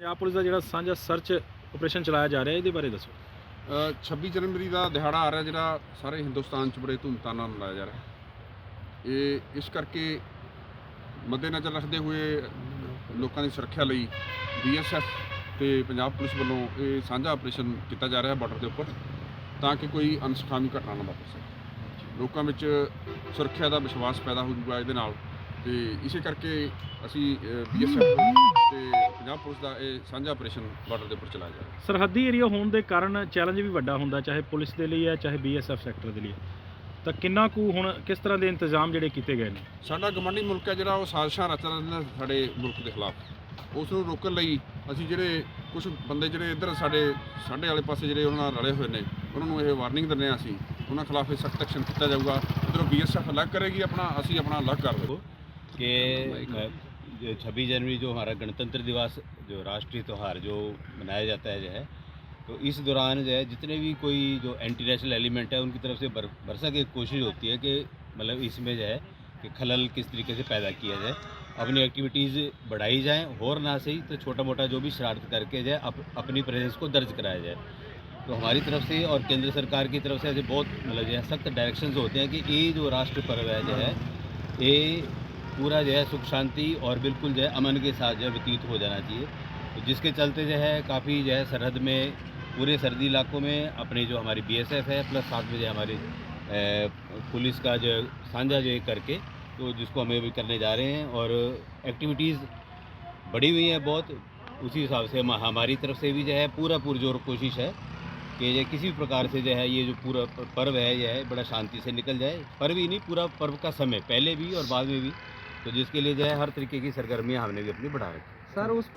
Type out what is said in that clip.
Punjab police ਦਾ ਜਿਹੜਾ ਸਾਂਝਾ search operation ਚਲਾਇਆ ਜਾ ਰਿਹਾ ਇਹਦੇ ਬਾਰੇ ਦੱਸੋ। ਅ, 26 ਜਨਵਰੀ ਦਾ ਦਿਹਾੜਾ ਆ ਰਿਹਾ ਜਿਹੜਾ ਸਾਰੇ ਹਿੰਦੁਸਤਾਨ 'ਚ ਬੜੇ ਧੂਮਧਾਮ ਨਾਲ ਮਨਾਇਆ ਜਾ ਰਿਹਾ। ਇਹ ਇਸ ਕਰਕੇ ਮੱਦੇਨਜ਼ਰ ਰੱਖਦੇ ਹੋਏ ਲੋਕਾਂ ਦੀ ਸੁਰੱਖਿਆ ਲਈ ਬੀਐਸਐਫ ਤੇ ਪੰਜਾਬ ਪੁਲਿਸ ਵੱਲੋਂ ਇਹ ਸਾਂਝਾ ਆਪਰੇਸ਼ਨ ਕੀਤਾ ਜਾ ਰਿਹਾ ਬਾਰਡਰ ਦੇ ਉੱਪਰ ਤਾਂ ਕਿ ਕੋਈ ਅਨਸਖਾਮੀ ਘਟਨਾ ਨਾ ਵਾਪਰ ਸਕੇ। ਲੋਕਾਂ ਵਿੱਚ ਸੁਰੱਖਿਆ ਦਾ ਵਿਸ਼ਵਾਸ ਪੈਦਾ ਹੋ ਜਾਊਗਾ ਇਹਦੇ ਨਾਲ ਤੇ ਇਸੇ ਕਰਕੇ ਅਸੀਂ ਬੀਐਸਐਫ ਤੇ ਪੰਜਾਬ ਪੁਲਿਸ ਦਾ ਇਹ ਸਾਂਝਾ ਆਪਰੇਸ਼ਨ ਬਾਰਡਰ ਦੇ ਉੱਪਰ ਚਲਾਇਆ ਜਾ ਸਰਹੱਦੀ ਏਰੀਆ ਹੋਣ ਦੇ ਕਾਰਨ ਚੈਲੰਜ ਵੀ ਵੱਡਾ ਹੁੰਦਾ ਚਾਹੇ ਪੁਲਿਸ ਦੇ ਲਈ ਹੈ ਚਾਹੇ ਬੀਐਸਐਫ ਸੈਕਟਰ ਦੇ ਲਈ ਹੈ। ਤਾਂ ਕਿੰਨਾ ਕੁ ਹੁਣ ਕਿਸ ਤਰ੍ਹਾਂ ਦੇ ਇੰਤਜ਼ਾਮ ਜਿਹੜੇ ਕੀਤੇ ਗਏ ਨੇ? ਸਾਡਾ ਗਮੰਡੀ ਮੁਲਕ ਹੈ ਜਿਹੜਾ ਉਹ ਸਾਜ਼ਿਸ਼ਾਂ ਰਚ ਰਿਹਾ ਨੇ ਸਾਡੇ ਮੁਲਕ ਦੇ ਖਿਲਾਫ। ਉਸ ਨੂੰ ਰੋਕਣ ਲਈ ਅਸੀਂ ਜਿਹੜੇ ਕੁਝ ਬੰਦੇ ਜਿਹੜੇ ਇੱਧਰ ਸਾਡੇ ਸਾਡੇ ਵਾਲੇ ਪਾਸੇ ਜਿਹੜੇ ਉਹਨਾਂ ਨਾਲ ਰਲੇ ਹੋਏ ਨੇ ਉਹਨਾਂ ਨੂੰ ਇਹ ਵਾਰਨਿੰਗ ਦਿੰਦੇ ਆ ਅਸੀਂ। ਉਹਨਾਂ ਖਿਲਾਫ ਇਹ ਸਖਤ ਐਕਸ਼ਨ ਕੀਤਾ ਜਾਊਗਾ। ਉਧਰੋਂ ਬੀਐਸਐਫ ਅਲੱਗ ਕਰੇਗੀ ਆਪਣਾ ਅਸੀਂ ਆਪਣਾ ਅਲੱਗ ਕਰ ਲਵੋ ਕਿ छब्बीस जनवरी जो हमारा गणतंत्र दिवस जो राष्ट्रीय त्यौहार जो मनाया जाता है जो है तो इस दौरान जो है जितने भी कोई जो एंटी नेशनल एलिमेंट है उनकी तरफ़ से बर, भरसक एक कोशिश होती है कि मतलब इसमें जो है कि खलल किस तरीके से पैदा किया जाए अपनी एक्टिविटीज़ बढ़ाई जाएँ और ना सही तो छोटा मोटा जो भी शरारत करके जाए अप, अपनी प्रेजेंस को दर्ज कराया जाए। तो हमारी तरफ़ से और केंद्र सरकार की तरफ़ से ऐसे बहुत मतलब जो है सख्त डायरेक्शंस होते हैं कि ये जो राष्ट्र पर्व है जो है ये पूरा जो है सुख शांति और बिल्कुल जो है अमन के साथ जो है व्यतीत हो जाना चाहिए। तो जिसके चलते जो है काफ़ी जो है सरहद में, पूरे सर्दी इलाकों में अपने जो हमारी बीएसएफ है प्लस साथ में जो हमारी पुलिस का जो साझा जो करके तो जिसको हम अभी करने जा रहे हैं और एक्टिविटीज़ बढ़ी हुई हैं बहुत। उसी हिसाब से हम, हमारी तरफ़ से भी जो है पूरा पुरजोर कोशिश है कि ये किसी भी प्रकार से जो है ये जो पूरा पर्व है, यह है बड़ा शांति से निकल जाए। पर्व ही नहीं, पूरा पर्व का समय, पहले भी और बाद में भी। तो जिसके लिए जो है हर तरीके की सरगर्मियाँ हमने भी अपनी बढ़ा रखी सर उस